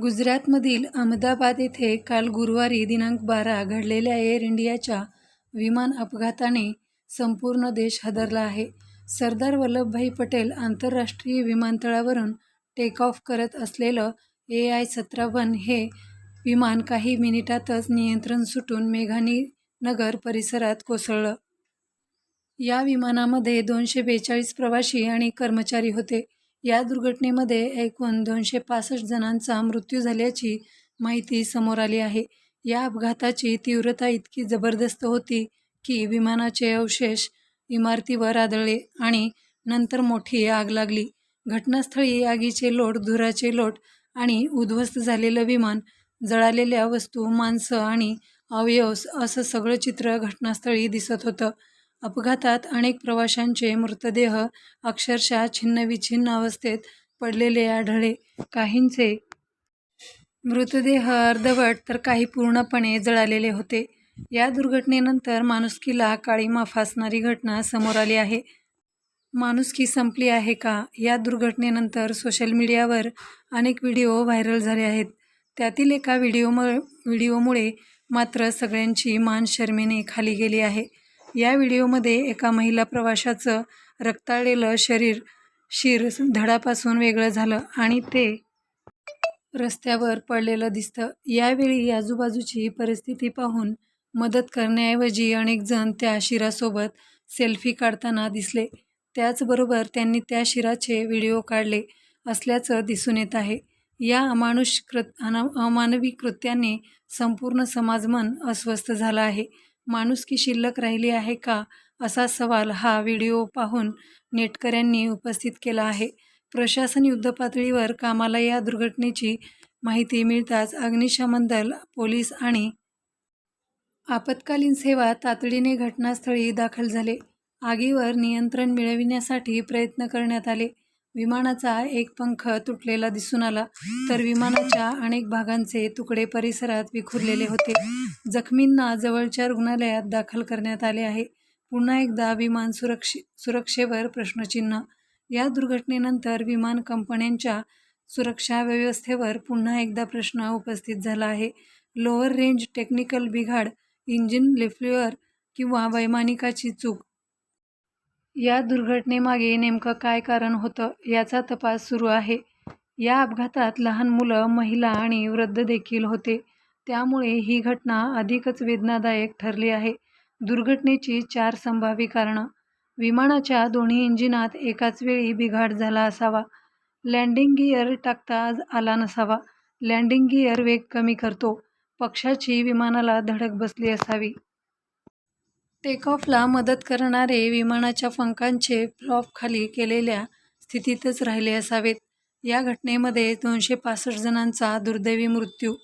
गुजरातमधील अहमदाबाद येथे काल गुरुवारी दिनांक बारा घडलेल्या एअर इंडियाच्या विमान अपघाताने संपूर्ण देश हादरला आहे. सरदार वल्लभभाई पटेल आंतरराष्ट्रीय विमानतळावरून टेक ऑफ करत असलेलं ए आय सत्रावन हे विमान काही मिनिटातच नियंत्रण सुटून मेघानी नगर परिसरात कोसळलं. या विमानामध्ये दोनशे बेचाळीस प्रवाशी आणि कर्मचारी होते. या दुर्घटनेमध्ये एकूण दोनशे पासष्ट जणांचा मृत्यू झाल्याची माहिती समोर आली आहे. या अपघाताची तीव्रता इतकी जबरदस्त होती की विमानाचे अवशेष इमारतीवर आदळले आणि नंतर मोठी आग लागली. घटनास्थळी आगीचे लोट, धुराचे लोट आणि उद्ध्वस्त झालेलं विमान, जळालेल्या वस्तू, माणसं आणि अवयव असं सगळं चित्र घटनास्थळी दिसत होतं. अपघातात अनेक प्रवाशांचे मृतदेह अक्षरशः छिन्नविच्छिन्न अवस्थेत पडलेले आढळले. काहींचे मृतदेह अर्धवट तर काही पूर्णपणे जळालेले होते. या दुर्घटनेनंतर माणुसकीला काळीमा फासणारी घटना समोर आली आहे. माणुसकी संपली आहे का? या दुर्घटनेनंतर सोशल मीडियावर अनेक व्हिडिओ व्हायरल झाले आहेत. त्यातील एका व्हिडिओमुळे मात्र सगळ्यांची मान शर्मेने खाली गेली आहे. या व्हिडिओमध्ये एका महिला प्रवाशाचं रक्ताळलेलं शरीर शिर धडापासून वेगळं झालं आणि ते रस्त्यावर पडलेलं दिसतं. यावेळी आजूबाजूची परिस्थिती पाहून मदत करण्याऐवजी अनेक जण त्या शिरासोबत सेल्फी काढताना दिसले. त्याचबरोबर त्यांनी त्या शिराचे व्हिडिओ काढले असल्याचं दिसून येत आहे. या अमानुष कृत अमानवी कृत्याने संपूर्ण समाजमन अस्वस्थ झालं आहे. माणुसकी शिल्लक राहिली आहे का, असा सवाल हा व्हिडिओ पाहून नेटकऱ्यांनी उपस्थित केला आहे. प्रशासन युद्धपातळीवर कामाला या दुर्घटनेची माहिती मिळताच अग्निशमन दल, पोलीस आणि आपत्कालीन सेवा तातडीने घटनास्थळी दाखल झाले. आगीवर नियंत्रण मिळविण्यासाठी प्रयत्न करण्यात आले. विमानाचा एक पंख तुटलेला दिसून आला तर विमानाच्या अनेक भागांचे तुकडे परिसरात विखुरलेले होते. जखमींना जवळच्या रुग्णालयात दाखल करण्यात आले आहे. पुन्हा एकदा विमान सुरक्षेवर प्रश्नचिन्ह या दुर्घटनेनंतर विमान कंपन्यांच्या सुरक्षा व्यवस्थेवर पुन्हा एकदा प्रश्न उपस्थित झाला आहे. लोअर रेंज टेक्निकल बिघाड, इंजिन लिफ्ल्युअर किंवा वैमानिकाची चूक? या दुर्घटनेमागे नेमकं काय कारण होतं, याचा तपास सुरू आहे. या अपघातात लहान मुलं, महिला आणि वृद्ध देखील होते. त्यामुळे ही घटना अधिकच वेदनादायक ठरली आहे. दुर्घटनेची चार संभाव्य कारणं विमानाच्या दोन्ही इंजिनात एकाच वेळी बिघाड झाला असावा. लँडिंग गिअर टाकता आला नसावा. लँडिंग गिअर वेग कमी करतो. पक्षाची विमानाला धडक बसली असावी. टेक ऑफला मदत करणारे विमानाच्या पंखांचे फ्लॅप खाली केलेल्या स्थितीतच राहिले असावेत. या घटनेमध्ये दोनशे पासष्ट जणांचा दुर्दैवी मृत्यू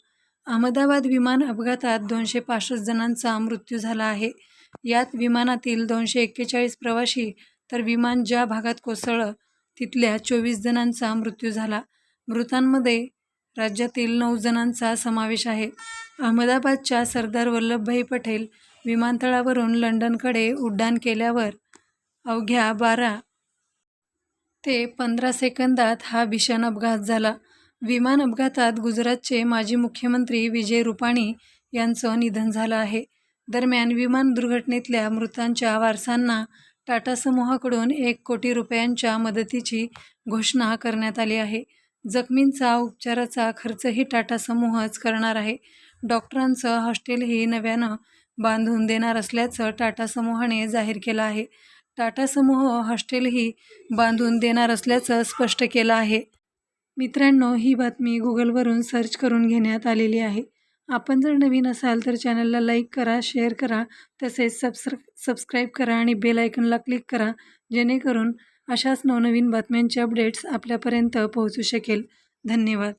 अहमदाबाद विमान अपघातात दोनशे पासष्ट जणांचा मृत्यू झाला आहे. यात विमानातील दोनशे एक्केचाळीस प्रवाशी तर विमान ज्या भागात कोसळलं तिथल्या चोवीस जणांचा मृत्यू झाला. मृतांमध्ये राज्यातील नऊ जणांचा समावेश आहे. अहमदाबादच्या सरदार वल्लभभाई पटेल विमानतळावरून लंडनकडे उड्डाण केल्यावर अवघ्या बारा ते पंधरा सेकंदात हा भीषण अपघात झाला. विमान अपघातात गुजरातचे माजी मुख्यमंत्री विजय रुपाणी यांचं निधन झालं आहे. दरम्यान विमान दुर्घटनेतल्या मृतांच्या वारसांना टाटा समूहाकडून एक कोटी रुपयांच्या मदतीची घोषणा करण्यात आली आहे. जखमींचा उपचाराचा खर्चही टाटा समूहच करणार आहे. डॉक्टरांचं हॉस्टेलही नव्यानं बांधून देणार असल्याचं टाटा समूहाने जाहीर केलं आहे. टाटा समूह हॉस्टेलही बांधून देणार असल्याचं स्पष्ट केलं आहे. मित्रांनो, ही बातमी गुगलवरून सर्च करून घेण्यात आलेली आहे. आपण जर नवीन असाल तर चॅनलला लाईक करा, शेअर करा, तसेच सबस्क्राईब करा आणि बेल आयकनला क्लिक करा जेणेकरून अशाच नवनवीन बातम्यांचे अपडेट्स आपल्यापर्यंत पोहोचू शकेल. धन्यवाद.